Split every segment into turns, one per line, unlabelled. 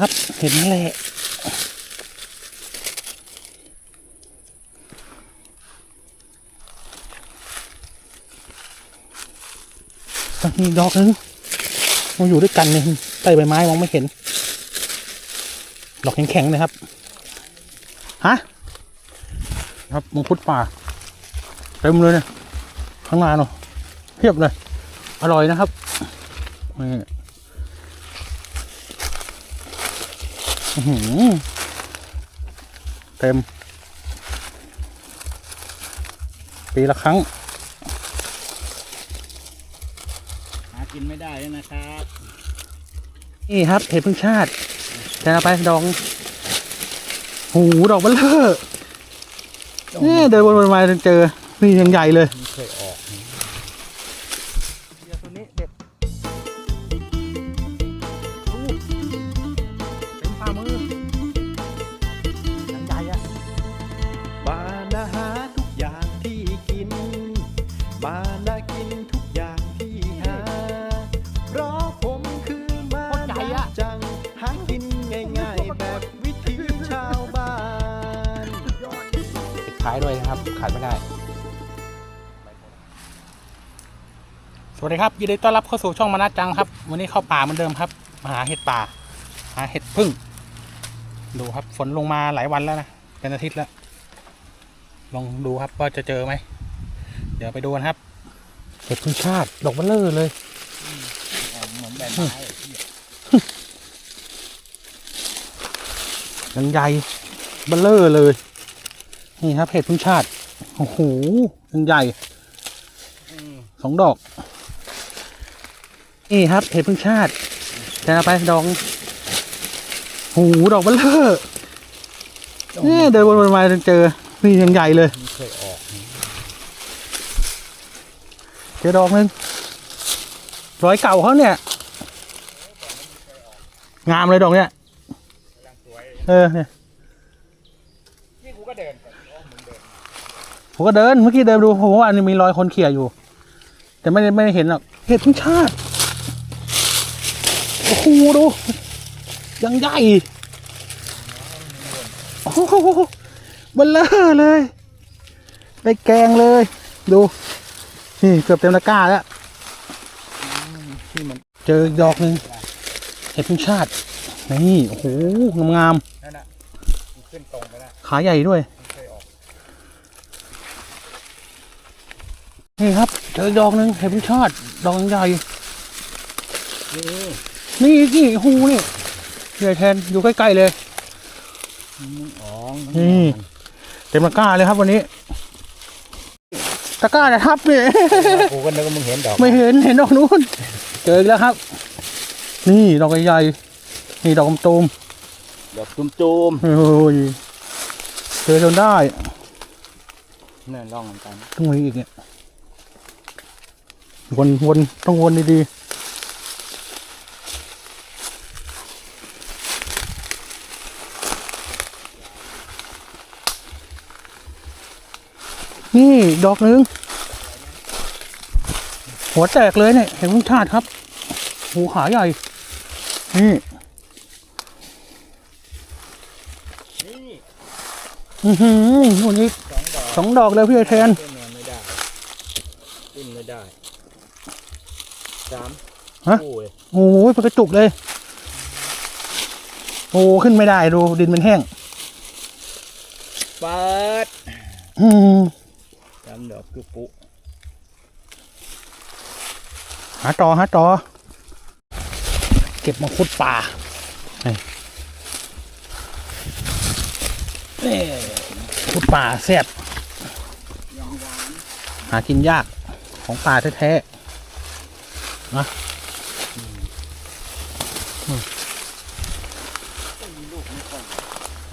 ครับเห็นแหละมีดอกนึงมันอยู่ด้วยกันเนี่ยใต้ใบไม้มองไม่เห็น ดอกแข็งๆเลยครับ ฮะ ครับมังคุดป่า เต็มเลยเนี่ย ข้างหน้าเนาะเพียบเลย อร่อยนะครับนี่อื้อหือ เต็ม ปีละครั้ง
หากินไม่ได้แล้วนะครับ
นี่ครับเห็ดพึ่งชาติจะเอาไปดอง หู ดอกเบลเลอร์นี่เดินวนๆมาจนเจอ นี่ยังใหญ่เลย
ท้าย
ด้วยนะครับขาดไม่ได้ สวัสดีครับยินดีต้อนรับเข้าสู่ช่องมานาจังครับ วันนี้เข้าป่าเหมือนเดิมครับมาหาเห็ดป่า หาเห็ดพึ่ง ดูครับฝนลงมาหลายวันแล้วนะเป็นอาทิตย์แล้ว ลองดูครับว่าจะเจอไหม เดี๋ยวไปดูกันครับ เห็ดพึ่งชาติดอกเบลเลอร์เลย
ออกเหมือนแบนไม้อะพี่
ยังใหญ่เบลเลอร์เลย นี่ครับเห็ดพึ่งชาติ โอ้โหยังใหญ่
อืม
สองดอก นี่ครับเห็ดพึ่งชาติจะเอาไปดองหูดอกเบลเลอร์นี่เดินวนๆมาจนเจอ นี่ยังใหญ่เลย
ไม่เคยออก
เจอดอกหนึงร้อยเก่าเขาเนี่ย งามเลยดอกเนี้ย
กำลังสวย
เออเนี่ย
นี่กูก็เดินไปอ๋อมึงเดิน
ผมก็เดินเมื่อกี้เดินดูผมว่าอันนี้มีรอยคนเขี่ยอยู่ แต่ไม่ได้ไม่ได้เห็นหรอกเห็ดพึ่งชาติโอ้โหดูยังใหญ่โอ้โหเบลเลอร์เลยได้แกงเลย ดูนี่เกือบเต็มตะกร้าแล้ว
ที่มัน
เจออีกดอกหนึ่งเห็ดพึ่งชาตินี่โอ้โหงาม
นั่นน่ะมันขึ้นตรงไปแล้ว
ๆขาใหญ่ด้วย
ไม่เคยออก
นี่ครับ เจออีกดอกหนึ่งเห็ดพึ่งชาติดอกใหญ่
นี่
นี่นี่หูนี่ใหญ่แทนอยู่ใกล้ๆเลย
มึงอ๋อง
นี่เต็มตะกร้าเลยครับวันนี้ตะกร้าจะทับเนี่ย
กูก็นึกว่ามึงเห็นดอก
ไม่เห็นเห็นดอกนู้นเจออีกแล้วครับ นี่ดอกใหญ่ๆนี่ดอกตูม
ดอกจุ่ม
ๆโอ้ยเจอจนได้
ๆนั่นร่องกัน
ต้องมีอีกเนี่ย วนวนต้องวนดีๆนี่ดอกหนึ่งหัวแตกเลยเนี่ยเห็นพุ่งชาติครับ หูขาใหญ่ นี่อือหือวันนี้
สองดอก
สองดอกเลยพี่ไอแทน
ไม่ได้ สาม
ฮะ
คู่เลย
โอ้ยเป็นกระจุกเลย โอ้ขึ้นไม่ได้ดูดินมันแห้ง
เปิด
อืม
สามดอกกุกุ
หาต่อหาต่อเก็บมังคุดป่านี่นี่มังคุดป่าแซ่บ
ยังหวาน
หากินยากของป่าแท้ๆ นะ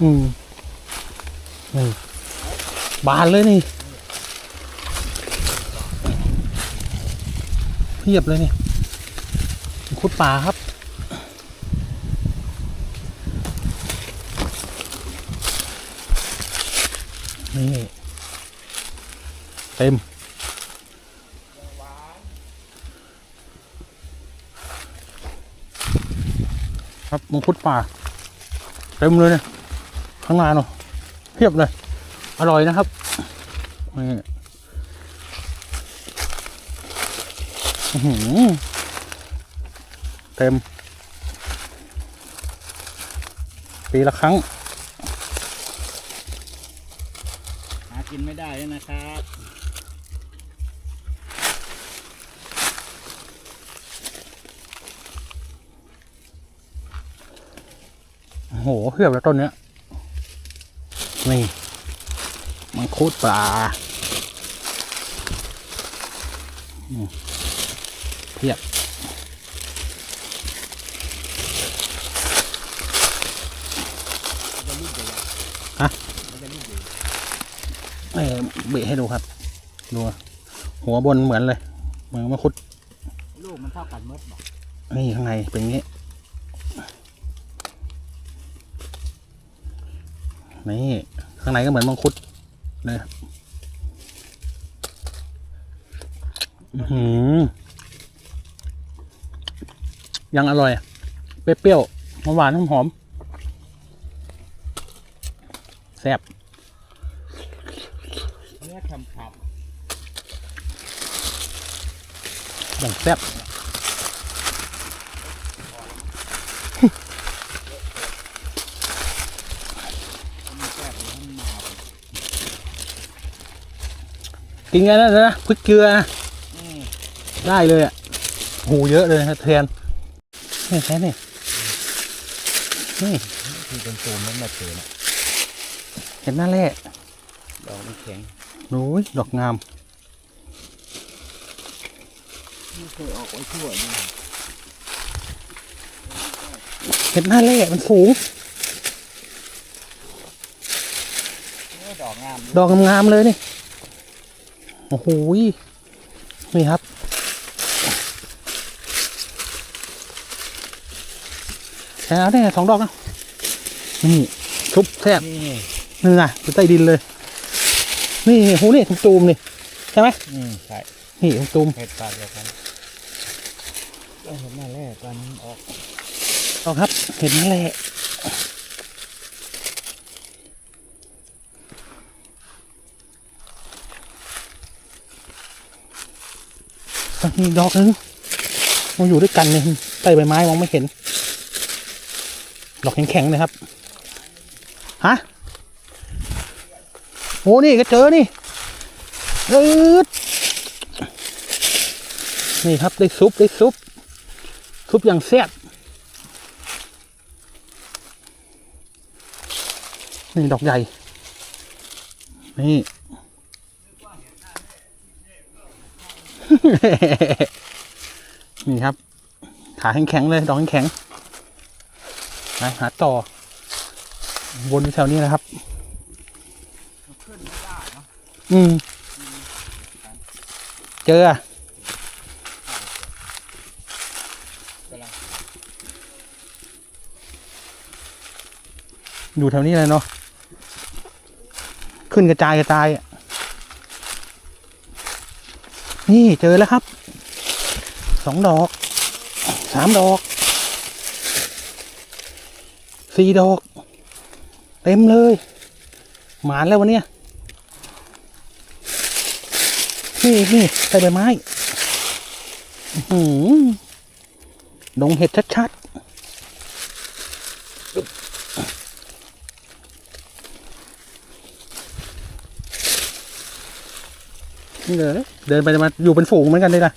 อืมอืมบานเลยนี่เพียบเลยนี่คุดป่าครับนี่เต็ม ครับมังคุดป่าเต็มเลยเนี่ยข้างหน้าเนาะเพียบเลย อร่อยนะครับนี่เต็ม ปีละครั้ง
หากินไม่ได้นะครับ
โอ้โหเพียบแล้วต้นเนี้ยนี่มังคุดปลาอืมเพียบฮะเออเบะให้ดูครับ ดู หัวบนเหมือนเลย เหมือนมังคุด
ลูกมันเท่ากันหมดบอก
นี่ข้างในเป็นอย่าง นี้นี่ข้างในก็เหมือนมังคุดเลยครับอื้อหือยังอร่อยอะเปรี้ยวๆหวานๆหอมๆแซ่บ
เนื้อคำขับ
อย่างแซ่บ
มันแซ่บเลยมันหนาว
กินกันนะนะพริกเกลือนะ
อืม
ได้เลยอะหูเยอะเลยนะแทนนี่แค่นี่นี่
ที่เป็นตูมมันมาเถื่อน
เห็นหน้าแร่
ดอกมันแข็ง
โอ้ยดอกงาม
ไม่เคยออกไว้ทั่วเลย
เห็นหน้าแร่มันสูง
เนื้อดอกงาม
ดอกงามๆเลยนี่ โอ้โหยนี่ครับแล้วเนี่ยสองดอกนะ นี่ซุปแซ่บ
นี่
นี่นะอยู่ใต้ดินเลย นี่โหนี่ตูมๆนี่ ใช่ไหม
อืมใช่
นี่ตูม
เผ็ดปากเดียวกันก็เห็นหน้าแรกตอนนั้นออก
ๆเอาครับ เห็นนั่นแห มีดอกนึงมันอยู่ด้วยกันเนี่ยใต้ใบไม้มองไม่เห็น ดอกแข็งๆเลยครับ ฮะ โอ้นี่ก็เจอนี่อืดนี่ครับได้ซุปได้ซุป ซุปอย่างแซ่บ นี่ดอกใหญ่ นี่ นี่ครับ ขาแข็งๆเลย ดอกแข็งๆนะหาต่อ วนแถวนี้นะครับ อืม เจออะอยู่แถวนี้เลยเนาะ ขึ้นกระจายกระจายอะ นี่เจอแล้วครับสองดอกสามดอกสี่ดอก เต็มเลย หมานแล้ววันเนี้ยนี่นี่ใส่ใบไม้หืมดงเห็ดชัดๆ นี่เลยเดินไปจะมาอยู่เป็นฝูงเหมือนกันเลยนะ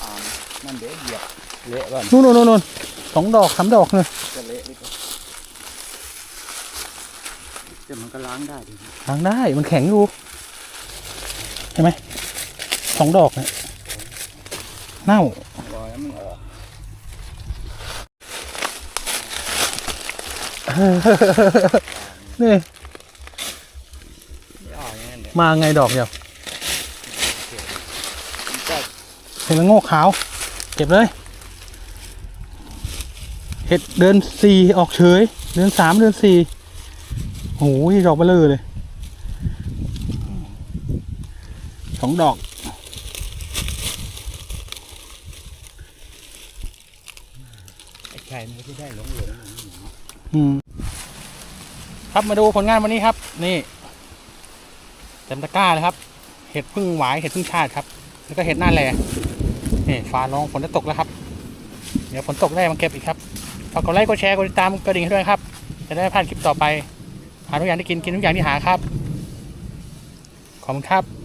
ตามนั่นเดี๋ยวเหยียบเละก่อน
นู่นนู่นนู่นสองดอกสามดอกเลย
จะเละนิดนึงแต่มันก็ล้างได้ดี
ล้างได้มันแข็งอยู่ใช่ไหมสองดอกเนี่ยเน่า
รอยแล้วมันออก
นี่
ไม่ออกอย่างนั้นเดี๋ยว
มาไงดอกเดียว
มันก็
เห็ดละโง่ขาว เก็บเลย เห็ดเดือนสี่ออกเฉย เดือนสามเดือนสี่โอ้ยดอกเบลอเลยสองดอก
ไอ้ใช่ไม่ได้หลงหลง
อืมครับมาดูผลงานวันนี้ครับ นี่ เต็มตะกร้าเลยครับ เห็ดพึ่งหวายเห็ดพึ่งชาติครับ แล้วก็เห็ดหน้าแหล่นี่ฟ้าร้องฝนจะตกแล้วครับ เดี๋ยวฝนตกได้มาเก็บอีกครับฝากกดไลค์กดแชร์กดติดตามกระดิ่งให้ด้วยครับ จะได้ไม่พลาดคลิปต่อไป หาทุกอย่างที่กินกินทุกอย่างที่หาครับ ขอบคุณครับ